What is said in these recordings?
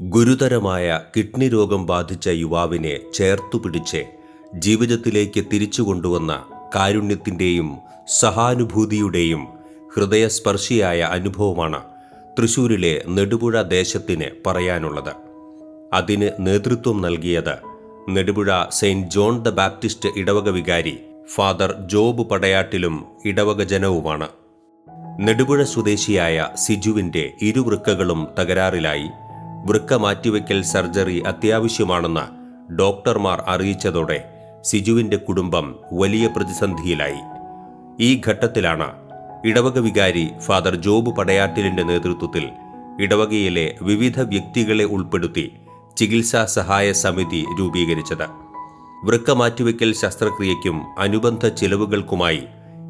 ഗുരുതരമായ കിഡ്നി രോഗം ബാധിച്ച യുവാവിനെ ചേർത്തുപിടിച്ച് ജീവിതത്തിലേക്ക് തിരിച്ചു കൊണ്ടുവന്ന കാരുണ്യത്തിന്റെയും സഹാനുഭൂതിയുടെയും ഹൃദയസ്പർശിയായ അനുഭവമാണ് തൃശൂരിലെ നെടുപുഴ ദേശത്തിന് പറയാനുള്ളത്. അതിന് നേതൃത്വം നൽകിയത് Nedupuzha Saint John the Baptist ഇടവക വികാരി ഫാദർ ജോബ് പടയാട്ടിലും ഇടവക ജനവുമാണ്. നെടുപുഴ സ്വദേശിയായ സിജുവിന്റെ ഇരുവൃക്കകളും തകരാറിലായി. വൃക്ക മാറ്റിവെക്കൽ സർജറി അത്യാവശ്യമാണെന്ന് ഡോക്ടർമാർ അറിയിച്ചതോടെ സിജുവിന്റെ കുടുംബം വലിയ പ്രതിസന്ധിയിലായി. ഈ ഘട്ടത്തിലാണ് ഇടവക വികാരി ഫാദർ ജോബ് പടയാട്ടിലിന്റെ നേതൃത്വത്തിൽ ഇടവകയിലെ വിവിധ വ്യക്തികളെ ഉൾപ്പെടുത്തി ചികിത്സാ സഹായ സമിതി രൂപീകരിച്ചത്. വൃക്ക മാറ്റിവെക്കൽ ശസ്ത്രക്രിയയ്ക്കും അനുബന്ധ ചെലവുകൾക്കുമായി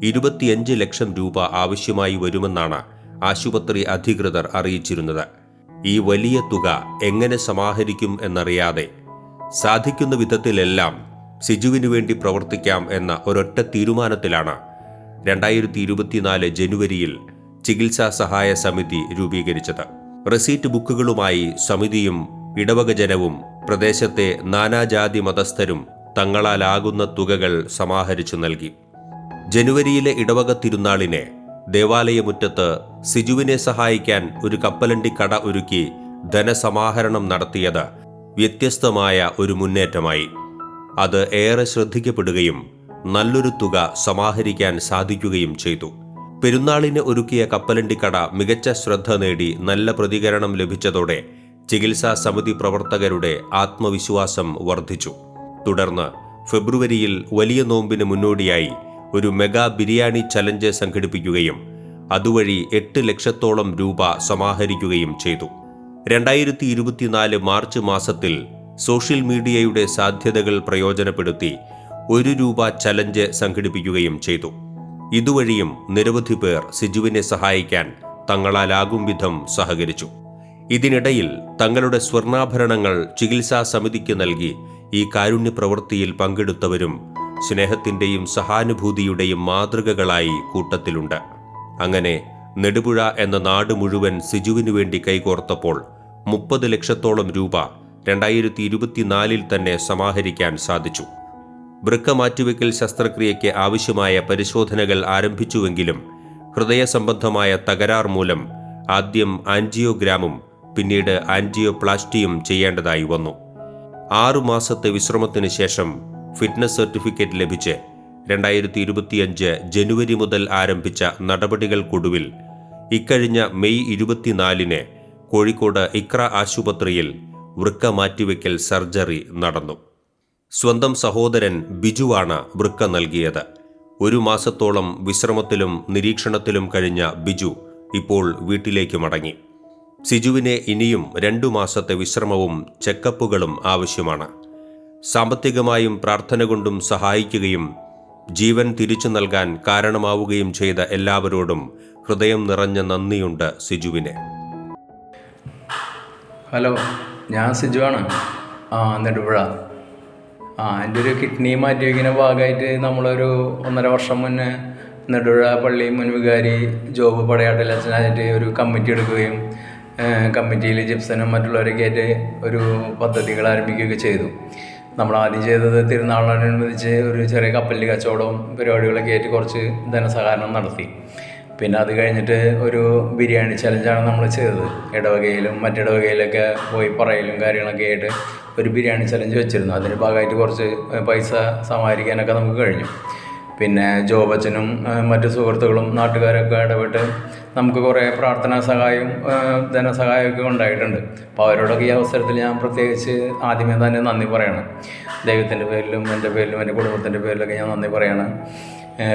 ഇരുപത്തിയഞ്ച് ലക്ഷം രൂപ ആവശ്യമായി വരുമെന്നാണ് ആശുപത്രി അധികൃതർ അറിയിച്ചിരുന്നത്. ഈ വലിയ തുക എങ്ങനെ സമാഹരിക്കും എന്നറിയാതെ സാധിക്കുന്ന വിധത്തിലെല്ലാം സിജുവിനു വേണ്ടി പ്രവർത്തിക്കാം എന്ന ഒരൊറ്റ തീരുമാനത്തിലാണ് രണ്ടായിരത്തി ഇരുപത്തിനാല് ജനുവരിയിൽ ചികിത്സാ സഹായ സമിതി രൂപീകരിച്ചത്. റെസീറ്റ് ബുക്കുകളുമായി സമിതിയും ഇടവക ജനവും പ്രദേശത്തെ നാനാജാതി മതസ്ഥരും തങ്ങളാലാകുന്ന തുകകൾ സമാഹരിച്ചു നൽകി. ജനുവരിയിലെ ഇടവക തിരുനാളിനെ ദേവാലയമുറ്റത്ത് സിജുവിനെ സഹായിക്കാൻ ഒരു കപ്പലണ്ടി കട ഒരുക്കി ധനസമാഹരണം നടത്തിയത് വ്യത്യസ്തമായ ഒരു മുന്നേറ്റമായി. അത് ഏറെ ശ്രദ്ധിക്കപ്പെടുകയും നല്ലൊരു തുക സമാഹരിക്കാൻ സാധിക്കുകയും ചെയ്തു. പെരുന്നാളിന് ഒരുക്കിയ കപ്പലണ്ടി കട മികച്ച ശ്രദ്ധ നേടി നല്ല പ്രതികരണം ലഭിച്ചതോടെ ചികിത്സാ സമിതി പ്രവർത്തകരുടെ ആത്മവിശ്വാസം വർദ്ധിച്ചു. തുടർന്ന് ഫെബ്രുവരിയിൽ വലിയ നോമ്പിന് മുന്നോടിയായി ഒരു മെഗാ ബിരിയാണി ചലഞ്ച് സംഘടിപ്പിക്കുകയും അതുവഴി എട്ട് ലക്ഷത്തോളം രൂപ സമാഹരിക്കുകയും ചെയ്തു. രണ്ടായിരത്തി ഇരുപത്തിനാല് മാർച്ച് മാസത്തിൽ സോഷ്യൽ മീഡിയയുടെ സാധ്യതകൾ പ്രയോജനപ്പെടുത്തി ഒരു രൂപ ചലഞ്ച് സംഘടിപ്പിക്കുകയും ചെയ്തു. ഇതുവഴിയും നിരവധി പേർ സിജുവിനെ സഹായിക്കാൻ തങ്ങളാലാകും വിധം സഹകരിച്ചു. ഇതിനിടയിൽ തങ്ങളുടെ സ്വർണാഭരണങ്ങൾ ചികിത്സാ സമിതിക്ക് നൽകി ഈ കാരുണ്യ പ്രവൃത്തിയിൽ പങ്കെടുത്തവരും സ്നേഹത്തിന്റെയും സഹാനുഭൂതിയുടെയും മാതൃകകളായി കൂട്ടത്തിലുണ്ട്. അങ്ങനെ നെടുപുഴ എന്ന നാട് മുഴുവൻ സിജുവിനു വേണ്ടി കൈകോർത്തപ്പോൾ മുപ്പത് ലക്ഷത്തോളം രൂപ രണ്ടായിരത്തി ഇരുപത്തിനാലിൽ തന്നെ സമാഹരിക്കാൻ സാധിച്ചു. വൃക്ക മാറ്റിവെക്കൽ ശസ്ത്രക്രിയയ്ക്ക് ആവശ്യമായ പരിശോധനകൾ ആരംഭിച്ചുവെങ്കിലും ഹൃദയ സംബന്ധമായ തകരാർ മൂലം ആദ്യം ആൻജിയോഗ്രാമും പിന്നീട് ആൻജിയോപ്ലാസ്റ്റിയും ചെയ്യേണ്ടതായി വന്നു. ആറു മാസത്തെ വിശ്രമത്തിന് ശേഷം ഫിറ്റ്നസ് സർട്ടിഫിക്കറ്റ് ലഭിച്ച് രണ്ടായിരത്തി ഇരുപത്തിയഞ്ച് ജനുവരി മുതൽ ആരംഭിച്ച നടപടികൾക്കൊടുവിൽ ഇക്കഴിഞ്ഞ മെയ് ഇരുപത്തിനാലിന് കോഴിക്കോട് ഇക്ര ആശുപത്രിയിൽ വൃക്ക മാറ്റിവെക്കൽ സർജറി നടന്നു. സ്വന്തം സഹോദരൻ ബിജുവാണ് വൃക്ക നൽകിയത്. ഒരു മാസത്തോളം വിശ്രമത്തിലും നിരീക്ഷണത്തിലും കഴിഞ്ഞ ബിജു ഇപ്പോൾ വീട്ടിലേക്ക് മടങ്ങി. സിജുവിനെ ഇനിയും രണ്ടു മാസത്തെ വിശ്രമവും ചെക്കപ്പുകളും ആവശ്യമാണ്. സാമ്പത്തികമായും പ്രാർത്ഥന കൊണ്ടും സഹായിക്കുകയും ജീവൻ തിരിച്ചു നൽകാൻ കാരണമാവുകയും ചെയ്ത എല്ലാവരോടും ഹൃദയം നിറഞ്ഞ നന്ദിയുണ്ട് സിജുവിന്. ഹലോ ഞാൻ സിജുവാണ്. ആ നെടുപുഴ. ആ എന്റെ ഒരു കിഡ്നി മാറ്റിവെക്കുന്ന ഭാഗമായിട്ട് നമ്മളൊരു ഒന്നര വർഷം മുന്നേ നെടുപുഴ പള്ളി മുൻ വികാരി ജോബ് പടയാട്ടിൽ അച്ഛനായിട്ട് ഒരു കമ്മിറ്റി എടുക്കുകയും കമ്മിറ്റിയിൽ ജിപ്സനും മറ്റുള്ളവരൊക്കെ ആയിട്ട് ഒരു പദ്ധതികൾ ആരംഭിക്കുകയൊക്കെ ചെയ്തു. നമ്മൾ ആദ്യം ചെയ്തത് തിരുനാളിനോടനുബന്ധിച്ച് ഒരു ചെറിയ കപ്പലിൽ കച്ചവടവും പരിപാടികളൊക്കെ ആയിട്ട് കുറച്ച് ധനസഹകരണം നടത്തി. പിന്നെ അത് കഴിഞ്ഞിട്ട് ഒരു ബിരിയാണി ചലഞ്ചാണ് നമ്മൾ ചെയ്തത്. ഇടവകയിലും മറ്റിടവകയിലൊക്കെ പോയി പറയലും കാര്യങ്ങളൊക്കെ ആയിട്ട് ഒരു ബിരിയാണി ചലഞ്ച് വെച്ചിരുന്നു. അതിന്റെ ഭാഗമായിട്ട് കുറച്ച് പൈസ സമാഹരിക്കാനൊക്കെ നമുക്ക് കഴിഞ്ഞു. പിന്നെ ജോബച്ചനും മറ്റു സുഹൃത്തുക്കളും നാട്ടുകാരൊക്കെ ഇടപെട്ട് നമുക്ക് കുറേ പ്രാർത്ഥനാ സഹായവും ധനസഹായമൊക്കെ ഉണ്ടായിട്ടുണ്ട്. അപ്പോൾ അവരോടൊക്കെ ഈ അവസരത്തിൽ ഞാൻ പ്രത്യേകിച്ച് ആദ്യമേ തന്നെ നന്ദി പറയണം. ദൈവത്തിന്റെ പേരിലും എന്റെ പേരിലും എന്റെ കുടുംബത്തിന്റെ പേരിലൊക്കെ ഞാൻ നന്ദി പറയണം.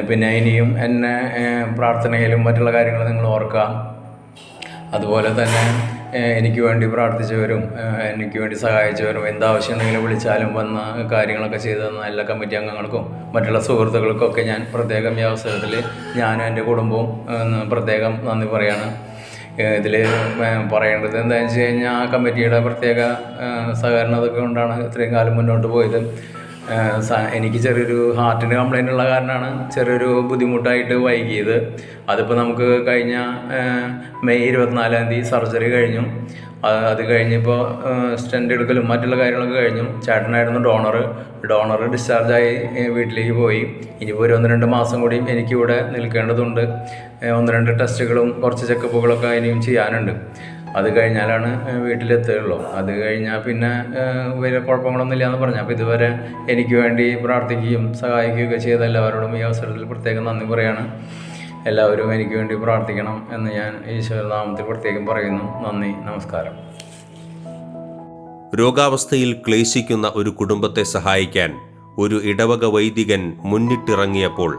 പിന്നെ ഇനിയും എന്നെ പ്രാർത്ഥനയിലും മറ്റുള്ള കാര്യങ്ങളും നിങ്ങൾ ഓർക്കുക. അതുപോലെ തന്നെ എനിക്ക് വേണ്ടി പ്രാർത്ഥിച്ചവരും എനിക്ക് വേണ്ടി സഹായിച്ചവരും എന്താവശ്യം എന്തെങ്കിലും വിളിച്ചാലും വന്ന കാര്യങ്ങളൊക്കെ ചെയ്തു തന്ന എല്ലാ കമ്മിറ്റി അംഗങ്ങൾക്കും മറ്റുള്ള സുഹൃത്തുക്കൾക്കൊക്കെ ഞാൻ പ്രത്യേകം ഈ അവസരത്തിൽ ഞാനും എന്റെ കുടുംബവും പ്രത്യേകം നന്ദി പറയാണ്. ഇതിൽ പറയേണ്ടത് എന്താണെന്ന് വെച്ച് കഴിഞ്ഞാൽ ആ കമ്മിറ്റിയുടെ പ്രത്യേക സഹകരണമൊക്കെ കൊണ്ടാണ് ഇത്രയും കാലം മുന്നോട്ട് പോയത്. എനിക്ക് ചെറിയൊരു ഹാർട്ടിന് കംപ്ലൈന്റ് ഉള്ള കാരണമാണ് ചെറിയൊരു ബുദ്ധിമുട്ടായിട്ട് വൈകിയത്. അതിപ്പോൾ നമുക്ക് കഴിഞ്ഞ മെയ് ഇരുപത്തിനാലാം തീയതി സർജറി കഴിഞ്ഞു. അത് കഴിഞ്ഞിപ്പോൾ സ്റ്റെന്റ് എടുക്കലും മറ്റുള്ള കാര്യങ്ങളൊക്കെ കഴിഞ്ഞു. ചേട്ടനായിരുന്നു ഡോണർ ഡോണർ ഡിസ്ചാർജായി വീട്ടിലേക്ക് പോയി. ഇനിയിപ്പോൾ ഒരു ഒന്ന് രണ്ട് മാസം കൂടി എനിക്കിവിടെ നിൽക്കേണ്ടതുണ്ട്. ഒന്ന് രണ്ട് ടെസ്റ്റുകളും കുറച്ച് ചെക്കപ്പുകളൊക്കെ ഇനിയും ചെയ്യാനുണ്ട്. അത് കഴിഞ്ഞാലാണ് വീട്ടിലെത്തുകയുള്ളൂ. അത് കഴിഞ്ഞാൽ പിന്നെ വലിയ കുഴപ്പങ്ങളൊന്നും ഇല്ലയെന്ന് പറഞ്ഞു. അപ്പോൾ ഇതുവരെ എനിക്ക് വേണ്ടി പ്രാർത്ഥിക്കുകയും സഹായിക്കുകയൊക്കെ ചെയ്ത എല്ലാവരോടും ഈ അവസരത്തിൽ പ്രത്യേകം നന്ദി പറയാണ്. എല്ലാവരും എനിക്ക് വേണ്ടി പ്രാർത്ഥിക്കണം എന്ന് ഞാൻ ഈശ്വരനാമത്തിൽ പ്രത്യേകം പറയുന്നു. നന്ദി നമസ്കാരം. രോഗാവസ്ഥയിൽ ക്ലേശിക്കുന്ന ഒരു കുടുംബത്തെ സഹായിക്കാൻ ഒരു ഇടവക വൈദികൻ മുന്നിട്ടിറങ്ങിയപ്പോൾ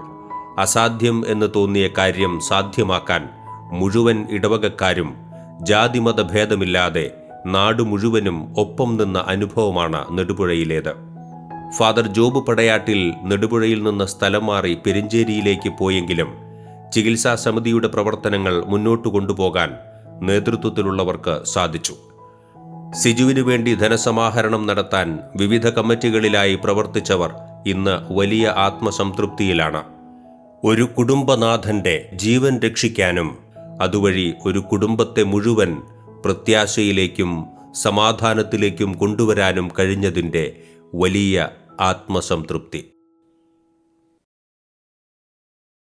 അസാധ്യം എന്ന് തോന്നിയ കാര്യം സാധ്യമാക്കാൻ മുഴുവൻ ഇടവകക്കാരും ജാതിമത ഭേദമില്ലാതെ നാടു മുഴുവനും ഒപ്പം നിന്ന അനുഭവമാണ് നെടുപുഴയിലേത്. ഫാദർ ജോബ് പടയാട്ടിൽ നെടുപുഴയിൽ നിന്ന് സ്ഥലം മാറി പെരിഞ്ചേരിയിലേക്ക് പോയെങ്കിലും ചികിത്സാ സമിതിയുടെ പ്രവർത്തനങ്ങൾ മുന്നോട്ട് കൊണ്ടുപോകാൻ നേതൃത്വത്തിലുള്ളവർക്ക് സാധിച്ചു. സിജുവിനു വേണ്ടി ധനസമാഹരണം നടത്താൻ വിവിധ കമ്മിറ്റികളിലായി പ്രവർത്തിച്ചവർ ഇന്ന് വലിയ ആത്മസംതൃപ്തിയിലാണ്. ഒരു കുടുംബനാഥന്റെ ജീവൻ രക്ഷിക്കാനും അതുവഴി ഒരു കുടുംബത്തെ മുഴുവൻ പ്രത്യാശയിലേക്കും സമാധാനത്തിലേക്കും കൊണ്ടുവരാനും കഴിഞ്ഞതിന്റെ വലിയ ആത്മസംതൃപ്തി.